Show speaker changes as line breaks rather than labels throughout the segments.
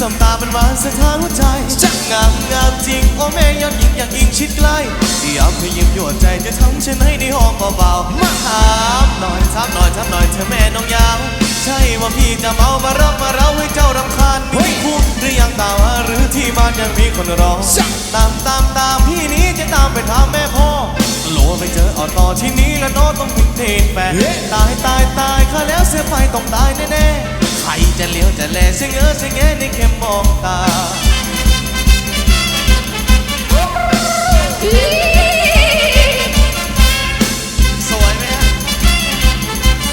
สบตาเป็นหวานสถานหัวใจจักงามงามจริงโอ้แม่ยอดหญิงอยากอิงชิดใกล้อยากให้ยิ้มยั่วใจจะทำฉันให้ได้หอมเบาๆมาถามหน่อยถามหน่อยถามหน่อยเธอแม่น้องยาวใช่ว่าพี่จะเมามารับมาเราให้เจ้ารำคาญมีคู่หรือยังตามหาหรือที่บ้านยังมีคนรอตามตามตามพี่นี้จะตามไปถามแม่พ่อโหลไปเจอออต่อที่นี้แล้วน้องต้องพิงเทนแปะตายตายตายข้าแล้วเสียไฟต้องตายแน่ๆใครจะเลี้ยวจะแลเสียงเออเสียงแงในเข้มมองตาสวยไหมฮะ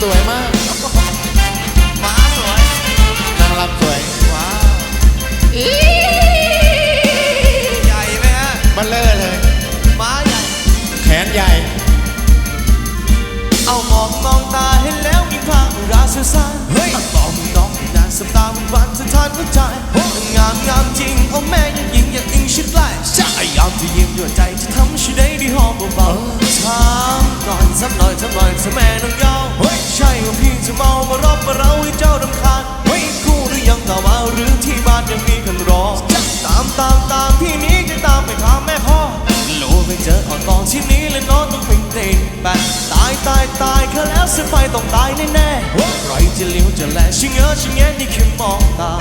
สวยมาก
ม้าสวย
นางรำสวย
ว้าวใหญ่ไหมฮะ
มันเลอะเลย
ม้าใหญ่
แขนใหญ่
เอามองมองตาเห็นแล้วมีความราชสานเฮ้ยานสะท้านหัวใจงามงามจริงโอ้แม่ยังยิงยังอิงชิดใกล้ใช่ยามที่ยิ้มด้วยใจจะทำฉันได้ดีหอมเบาๆถามก่อนสักหน่อยสักหน่อยเธอแม่น้องยาวใช่ว่าพี่จะเมามารับมาเราให้เจ้ารำคาญเฮ้ยคู่หรือยังต่อมาหรือที่บ้านยังมีคนรอตามตามตามพี่นี้จะตามไปถามแม่พ่อโลไปเจออ่อนกองที่นี้เลยน้องต้องเป็นเด็กแบก ตายตายตาแค่แล้วเสียไปต้องตายแน่ๆใครจะเลี้ยวจะแลชิงเออชิงแงนี่แค่มองตา